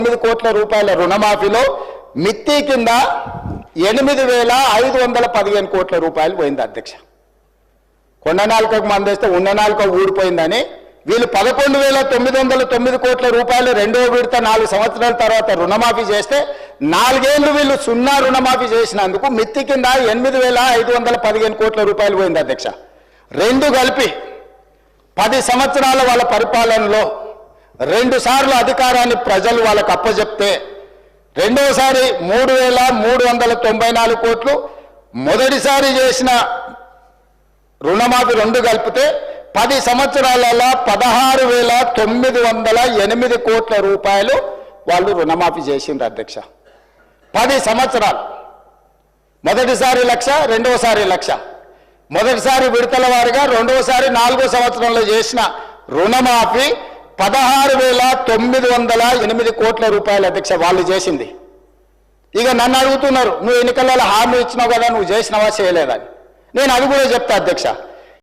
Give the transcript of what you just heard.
తొమ్మిది కోట్ల రూపాయల రుణమాఫీలో మిత్తి కింద ఎనిమిది వేల ఐదు వందల పదిహేను కోట్ల రూపాయలు పోయింది అధ్యక్ష. కొండ నాలుకకు మందేస్తే ఉన్న నాలుక ఊడిపోయిందని వీళ్ళు పదకొండు వేల తొమ్మిది వందల తొమ్మిది కోట్ల రూపాయలు రెండో విడత నాలుగు సంవత్సరాల తర్వాత రుణమాఫీ చేస్తే నాలుగేళ్ళు వీళ్ళు సున్నా రుణమాఫీ చేసినందుకు మిత్తి కింద ఎనిమిది వేల ఐదు వందల పదిహేను కోట్ల రూపాయలు పోయింది అధ్యక్ష. రెండు కలిపి పది సంవత్సరాల వాళ్ళ పరిపాలనలో రెండు సార్లు అధికారాన్ని ప్రజలు వాళ్ళకు అప్పజెప్తే రెండోసారి మూడు వేల మూడు వందల తొంభై నాలుగు కోట్లు మొదటిసారి చేసిన రుణమాఫీ రెండు కలిపితే పది సంవత్సరాలలో పదహారు వేల తొమ్మిది వందల ఎనిమిది కోట్ల రూపాయలు వాళ్ళు రుణమాఫీ చేసింది అధ్యక్ష. పది సంవత్సరాలు. మొదటిసారి లక్ష రెండవసారి లక్ష. మొదటిసారి విడతల వారిగా రెండవసారి నాలుగో సంవత్సరంలో చేసిన రుణమాఫీ పదహారు వేల తొమ్మిది వందల ఎనిమిది కోట్ల రూపాయల అధ్యక్ష వాళ్ళు చేసింది. ఇక నన్ను అడుగుతున్నారు నువ్వు ఎన్నికలలో హామీ ఇచ్చినావు కదా నువ్వు చేసినావా చేయలేదని నేను అది కూడా చెప్తా అధ్యక్ష.